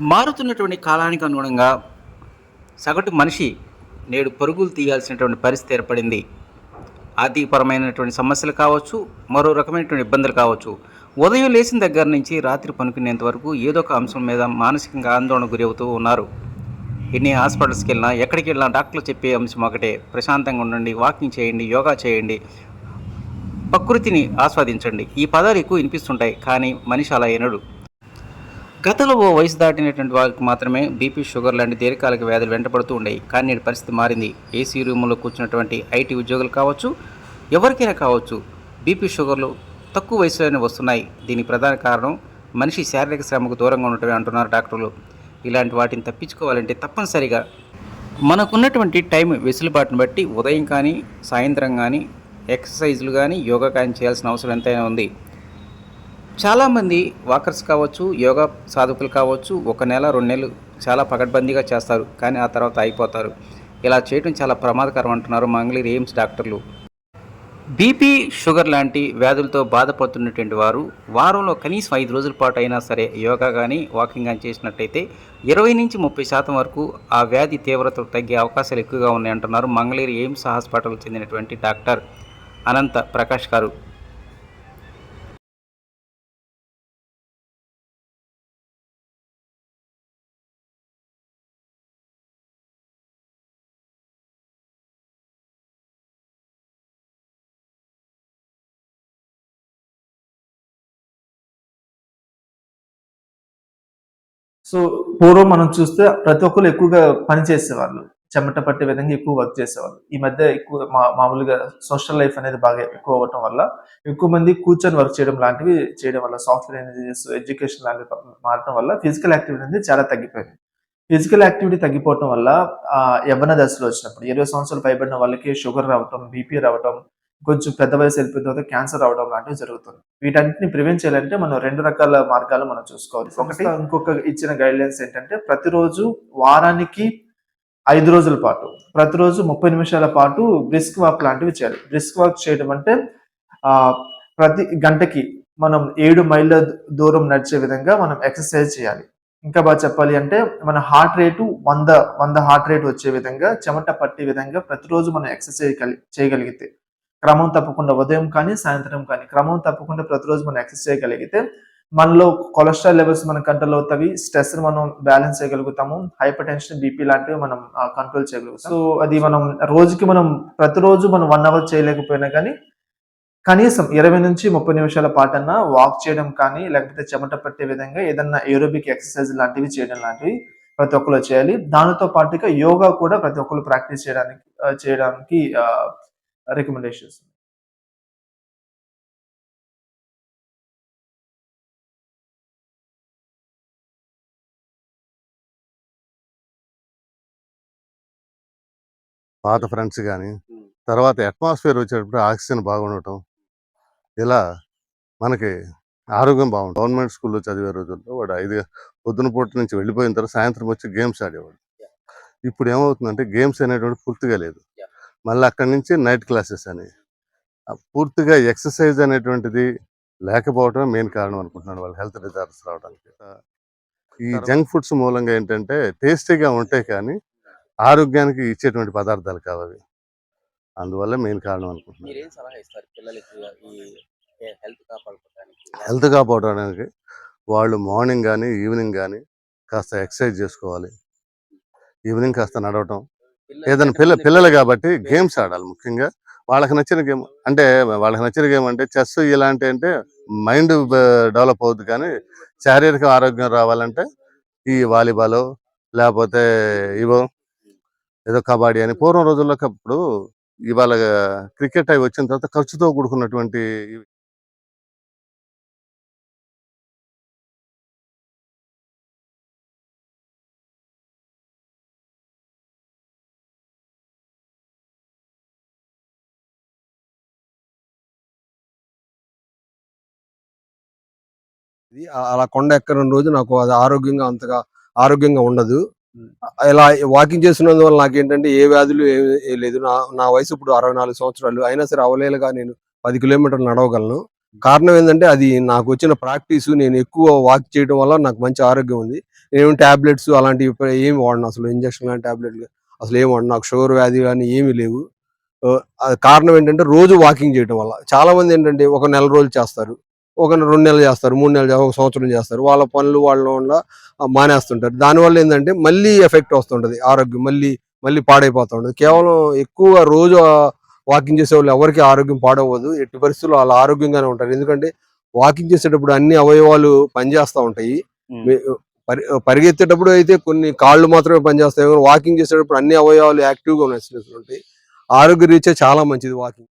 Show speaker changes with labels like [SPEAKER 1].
[SPEAKER 1] మారుతున్నటువంటి కాలానికి అనుగుణంగా సగటు మనిషి నేడు పరుగులు తీయాల్సినటువంటి పరిస్థితి ఏర్పడింది. ఆర్థికపరమైనటువంటి సమస్యలు కావచ్చు మరో రకమైనటువంటి ఇబ్బందులు కావచ్చు. ఉదయం లేచిన దగ్గర నుంచి రాత్రి పనుకునేంత వరకు ఏదో ఒక అంశం మీద మానసికంగా ఆందోళన గురవుతూ ఉన్నారు. ఎన్ని హాస్పిటల్స్కి వెళ్ళినా ఎక్కడికి వెళ్ళినా డాక్టర్లు చెప్పే అంశం ఒకటే. ప్రశాంతంగా ఉండండి వాకింగ్ చేయండి యోగా చేయండి. ప్రకృతిని ఆస్వాదించండి. ఈ పదాలు ఎక్కువ వినిపిస్తుంటాయి కానీ మనిషి అలా ఎనడు. గతంలో ఓ వయసు దాటినటువంటి వాళ్ళకి మాత్రమే బీపీ షుగర్ లాంటి దీర్ఘకాలిక వ్యాధులు వెంటపడుతూ ఉండేవి కానీ నేటి పరిస్థితి మారింది. ఏసీ రూములో కూర్చున్నటువంటి ఐటీ ఉద్యోగులు కావచ్చు ఎవరికైనా కావచ్చు బీపీ షుగర్లు తక్కువ వయసులోనే వస్తున్నాయి. దీనికి ప్రధాన కారణం మనిషి శారీరక శ్రమకు దూరంగా ఉండటమే అంటున్నారు డాక్టర్లు. ఇలాంటి వాటిని తప్పించుకోవాలంటే తప్పనిసరిగా మనకున్నటువంటి టైం వెసులుబాటును బట్టి ఉదయం కానీ సాయంత్రం కానీ ఎక్సర్సైజులు కానీ యోగా కానీ చేయాల్సిన అవసరం ఎంతైనా ఉంది. చాలామంది వాకర్స్ కావచ్చు యోగా సాధకులు కావచ్చు ఒక నెల రెండు నెలలు చాలా పకడ్బందీగా చేస్తారు కానీ ఆ తర్వాత అయిపోతారు ఇలా చేయడం చాలా ప్రమాదకరం అంటున్నారు మంగళగిరి ఎయిమ్స్ డాక్టర్లు. బీపీ షుగర్ లాంటి వ్యాధులతో బాధపడుతున్నటువంటి వారు వారంలో కనీసం ఐదు రోజుల పాటు అయినా సరే యోగా కానీ వాకింగ్ కానీ చేసినట్టయితే ఇరవై నుంచి ముప్పై శాతం వరకు ఆ వ్యాధి తీవ్రత తగ్గే అవకాశాలు ఎక్కువగా ఉన్నాయంటున్నారు మంగళగిరి ఎయిమ్స్ హాస్పిటల్ చెందినటువంటి డాక్టర్ అనంత ప్రకాష్ గారు.
[SPEAKER 2] సో పూర్వం మనం చూస్తే ప్రతి ఒక్కరు ఎక్కువగా పని చేసేవాళ్ళు. చెమట పట్టే విధంగా ఎక్కువ వర్క్ చేసేవాళ్ళు. ఈ మధ్య ఎక్కువ మా మామూలుగా సోషల్ లైఫ్ అనేది బాగా ఎక్కువ అవ్వటం వల్ల ఎక్కువ మంది కూర్చొని వర్క్ చేయడం లాంటివి చేయడం వల్ల సాఫ్ట్వేర్ ఇంజనీర్స్ ఎడ్యుకేషన్ లాంటివి మారడం వల్ల ఫిజికల్ యాక్టివిటీ అనేది చాలా తగ్గిపోయింది. ఫిజికల్ యాక్టివిటీ తగ్గిపోవటం వల్ల యవ్వన దశలో వచ్చినప్పుడు ఇరవై సంవత్సరాలు పైబడిన వాళ్ళకి షుగర్ రావటం బీపీ రావటం కొంచెం పెద్ద వయసు వెళ్ళిపోయిన తర్వాత క్యాన్సర్ రావడం లాంటివి జరుగుతుంది. వీటన్నిటిని ప్రివెంట్ చేయాలంటే మనం రెండు రకాల మార్గాలు మనం చూసుకోవాలి. ఒకటి ఇంకొక ఇచ్చిన గైడ్ లైన్స్ ఏంటంటే ప్రతిరోజు వారానికి ఐదు రోజుల పాటు ప్రతిరోజు ముప్పై నిమిషాల పాటు బ్రిస్క్ వాక్ లాంటివి చేయాలి. బ్రిస్క్ వాక్ చేయడం అంటే ఆ ప్రతి గంటకి మనం ఏడు మైళ్ళ దూరం నడిచే విధంగా మనం ఎక్సర్సైజ్ చేయాలి. ఇంకా బాగా చెప్పాలి అంటే మన హార్ట్ రేటు వంద వంద హార్ట్ రేట్ వచ్చే విధంగా చెమట పట్టే విధంగా ప్రతిరోజు మనం ఎక్సర్సైజ్ చేయగలిగితే క్రమం తప్పకుండా ఉదయం కానీ సాయంత్రం కానీ క్రమం తప్పకుండా ప్రతిరోజు మనం ఎక్సర్సైజ్ చేయగలిగితే మనలో కొలెస్ట్రాల్ లెవెల్స్ మన కంట్రోల్ అవుతాయి స్ట్రెస్ మనం బ్యాలెన్స్ చేయగలుగుతాము హైపర్ టెన్షన్ బీపీ లాంటివి మనం కంట్రోల్ చేయగలుగుతాం. సో అది మనం రోజుకి మనం ప్రతిరోజు మనం వన్ అవర్ చేయలేకపోయినా కానీ కనీసం ఇరవై నుంచి ముప్పై నిమిషాల పాటన్నా వాక్ చేయడం కానీ లేకపోతే చెమట పట్టే విధంగా ఏదన్నా ఏరోబిక్ ఎక్సర్సైజ్ లాంటివి చేయడం లాంటివి ప్రతి ఒక్కరు చేయాలి. దానితో పాటుగా యోగా కూడా ప్రతి ఒక్కరు ప్రాక్టీస్ చేయడానికి చేయడానికి రికమెండేషన్స్
[SPEAKER 3] పాత ఫ్రెండ్స్ కానీ తర్వాత అట్మాస్ఫియర్ వచ్చేటప్పుడు ఆక్సిజన్ బాగుండటం ఇలా మనకి ఆరోగ్యం బాగుంటుంది గవర్నమెంట్ స్కూల్లో చదివే రోజుల్లో వాడు ఐదు పొద్దున పూట నుంచి వెళ్ళిపోయిన తర్వాత సాయంత్రం వచ్చి గేమ్స్ ఆడేవాడు. ఇప్పుడు ఏమవుతుందంటే గేమ్స్ అనేటువంటి పూర్తిగా లేదు. మళ్ళీ అక్కడి నుంచి నైట్ క్లాసెస్ అని. పూర్తిగా ఎక్సర్సైజ్ అనేటువంటిది లేకపోవడం మెయిన్ కారణం అనుకుంటున్నాను వాళ్ళ హెల్త్ రిజార్ట్స్ రావడానికి. ఈ జంక్ ఫుడ్స్ మూలంగా ఏంటంటే టేస్టీగా ఉంటాయి కానీ ఆరోగ్యానికి ఇచ్చేటువంటి పదార్థాలు కావాలి అందువల్ల మెయిన్ కారణం అనుకుంటున్నాను.
[SPEAKER 1] కాపాడుకోవడానికి?
[SPEAKER 3] హెల్త్ కాపాడడానికి వాళ్ళు మార్నింగ్ కానీ ఈవినింగ్ కానీ కాస్త ఎక్సర్సైజ్ చేసుకోవాలి. ఈవినింగ్ కాస్త నడవటం ఏదైనా పిల్ల పిల్లలు కాబట్టి గేమ్స్ ఆడాలి ముఖ్యంగా. వాళ్ళకి నచ్చిన గేమ్ అంటే వాళ్ళకి నచ్చిన గేమ్ అంటే చెస్ ఇలాంటి అంటే మైండ్ డెవలప్ అవుతుంది కానీ శారీరక ఆరోగ్యం రావాలంటే ఈ వాలీబాల్ లేకపోతే ఇవో ఏదో కబడ్డీ అని పూర్వం రోజుల్లో అప్పుడు ఇవాళ క్రికెట్ అవి వచ్చిన తర్వాత ఖర్చుతో కూడుకున్నటువంటి
[SPEAKER 4] ఇది. అలా కొండ ఎక్కని రోజు నాకు అది ఆరోగ్యంగా అంతగా ఆరోగ్యంగా ఉండదు. ఇలా వాకింగ్ చేస్తున్నందువల్ల నాకేంటంటే ఏ వ్యాధులు ఏ- లేదు. నా నా వయసు ఇప్పుడు అరవై నాలుగు సంవత్సరాలు. అయినా సరే అవలేలుగా నేను పది కిలోమీటర్లు నడవగలను. కారణం ఏంటంటే అది నాకు వచ్చిన ప్రాక్టీస్ నేను ఎక్కువ వాక్ చేయడం వల్ల నాకు మంచి ఆరోగ్యం ఉంది. ఏమి టాబ్లెట్స్ అలాంటివి ఏమి వాడను. అసలు ఇంజక్షన్ కానీ టాబ్లెట్లు అసలు ఏమి వాడను. నాకు షుగర్ వ్యాధి కానీ ఏమీ లేవు. కారణం ఏంటంటే రోజు వాకింగ్ చేయడం వల్ల. చాలా మంది ఏంటంటే ఒక నెల రోజులు చేస్తారు. ఒక రెండు నెలలు చేస్తారు మూడు నెలలు ఒక సంవత్సరం చేస్తారు. వాళ్ళ పనులు వాళ్ళ వల్ల మానేస్తుంటారు. దానివల్ల ఏంటంటే మళ్ళీ ఎఫెక్ట్ వస్తుంటది ఆరోగ్యం మళ్ళీ మళ్ళీ పాడైపోతుంటది కేవలం ఎక్కువ రోజు వాకింగ్ చేసే వాళ్ళు ఎవరికి ఆరోగ్యం పాడవదు ఎట్టి పరిస్థితుల్లో వాళ్ళు ఆరోగ్యంగానే ఉంటారు. ఎందుకంటే వాకింగ్ చేసేటప్పుడు అన్ని అవయవాలు పనిచేస్తూ ఉంటాయి. పరిగెత్తేటప్పుడు అయితే కొన్ని కాళ్ళు మాత్రమే పనిచేస్తాయి. వాకింగ్ చేసేటప్పుడు అన్ని అవయవాలు యాక్టివ్గా ఉంటాయి. ఆరోగ్య రీత్యా చాలా మంచిది వాకింగ్.